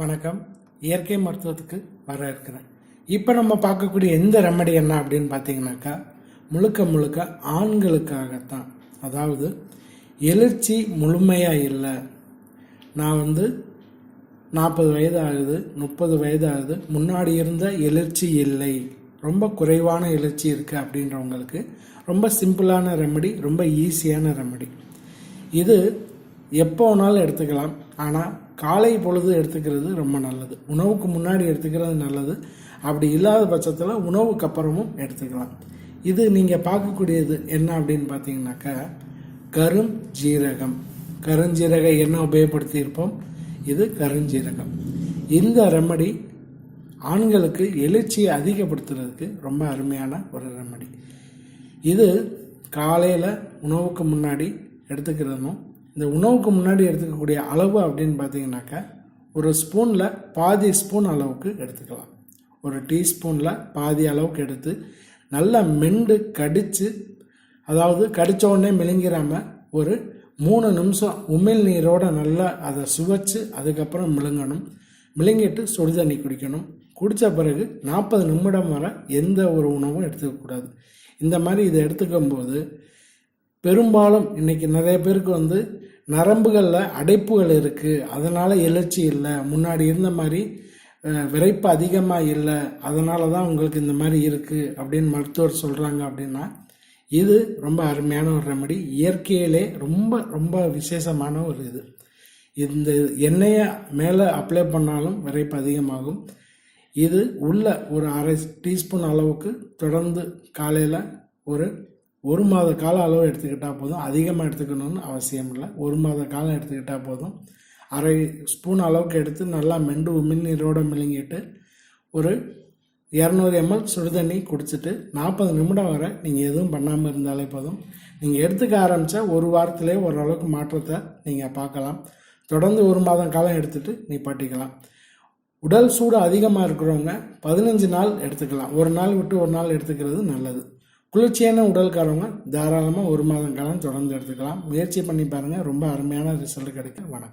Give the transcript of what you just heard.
வணக்கம். இயற்கை மருத்துவத்துக்கு வர இருக்கிறேன். இப்போ நம்ம பார்க்கக்கூடிய எந்த ரெமடி என்ன அப்படின்னு பார்த்தீங்கன்னாக்கா முழுக்க முழுக்க ஆண்களுக்காகத்தான். அதாவது எழுச்சி முழுமையாக இல்லை. நான் வந்து நாற்பது வயது ஆகுது முப்பது வயது ஆகுது முன்னாடி இருந்த எழுச்சி இல்லை. ரொம்ப குறைவான எழுச்சி இருக்குது அப்படின்றவங்களுக்கு ரொம்ப சிம்பிளான ரெமடி ரொம்ப ஈஸியான ரெமடி இது எப்போ வேணாலும் எடுத்துக்கலாம். ஆனால் காலை பொழுது எடுத்துக்கிறது ரொம்ப நல்லது. உணவுக்கு முன்னாடி எடுத்துக்கிறது நல்லது. அப்படி இல்லாத பட்சத்தில் உணவுக்கு அப்புறமும் எடுத்துக்கலாம். இது நீங்கள் பார்க்கக்கூடியது என்ன அப்படின்னு பார்த்தீங்கன்னாக்கா கரும் ஜீரகம். கருஞ்சீரக எண்ணெய் உபயோகப்படுத்தியிருப்போம்? இது கருஞ்சீரகம். இந்த ரெமடி ஆண்களுக்கு எழுச்சியை அதிகப்படுத்துறதுக்கு ரொம்ப அருமையான ஒரு ரெமடி இது காலையில் உணவுக்கு முன்னாடி எடுத்துக்கிறதும் இந்த உணவுக்கு முன்னாடி எடுத்துக்கக்கூடிய அளவு அப்படின்னு பார்த்தீங்கன்னாக்கா ஒரு ஸ்பூனில் பாதி ஸ்பூன் அளவுக்கு எடுத்துக்கலாம். ஒரு டீஸ்பூனில் பாதி அளவுக்கு எடுத்து நல்லா மெண்டு கடித்து அதாவது கடித்த உடனே மெழுங்கிறாம ஒரு மூணு நிமிஷம் உமிழ் நீரோடு நல்லா அதை சுவைச்சு அதுக்கப்புறம் மிழுங்கணும். மிழுங்கிட்டு சுடு தண்ணி குடிக்கணும். குடித்த பிறகு நாற்பது நிமிடம் வரை எந்த ஒரு உணவும் எடுத்துக்கக்கூடாது இந்த மாதிரி இதை எடுத்துக்கும் போது பெரும்பாலும் இன்றைக்கி நிறைய பேருக்கு வந்து நரம்புகளில் அடைப்புகள் இருக்குது அதனால் எழுச்சி இல்லை. முன்னாடி இருந்த மாதிரி விரைப்பு அதிகமாக இல்லை. அதனால தான் உங்களுக்கு இந்த மாதிரி இருக்குது அப்படின்னு மருத்துவர் சொல்கிறாங்க அப்படின்னா இது ரொம்ப அருமையான ஒரு ரெமடி இயற்கையிலே ரொம்ப ரொம்ப விசேஷமான ஒரு இது. இந்த எண்ணெயை மேலே அப்ளை பண்ணாலும் விரைப்பு அதிகமாகும். இது உள்ள ஒரு அரை டீஸ்பூன் அளவுக்கு தொடர்ந்து காலையில் ஒரு ஒரு மாத கால அளவு எடுத்துக்கிட்டால் போதும். அதிகமாக எடுத்துக்கணும்னு அவசியம் இல்லை. ஒரு மாத காலம் எடுத்துக்கிட்டால் போதும். அரை ஸ்பூன் அளவுக்கு எடுத்து நல்லா மெண்டு உமிழ்நீரோடு மிழுங்கிட்டு ஒரு இரநூறு எம்எல் சுடுதண்ணி குடிச்சிட்டு நாற்பது நிமிடம் வரை நீங்கள் எதுவும் பண்ணாமல் இருந்தாலே போதும். நீங்கள் எடுத்துக்க ஆரம்பித்தா ஒரு வாரத்திலே ஓரளவுக்கு மாற்றத்தை நீங்கள் பார்க்கலாம். தொடர்ந்து ஒரு மாதம் காலம் எடுத்துகிட்டு நீ பட்டிக்கலாம் உடல் சூடு அதிகமாக இருக்கிறவங்க பதினஞ்சு நாள் எடுத்துக்கலாம். ஒரு நாள் விட்டு ஒரு நாள் எடுத்துக்கிறது நல்லது. குளிர்ச்சியான உடல்காரவங்க தாராளமாக ஒரு மாதம் காலம் தொடர்ந்து எடுத்துக்கலாம். முயற்சி பண்ணி பாருங்கள் ரொம்ப அருமையான ரிசல்ட் கிடைக்கும். வணக்கம்.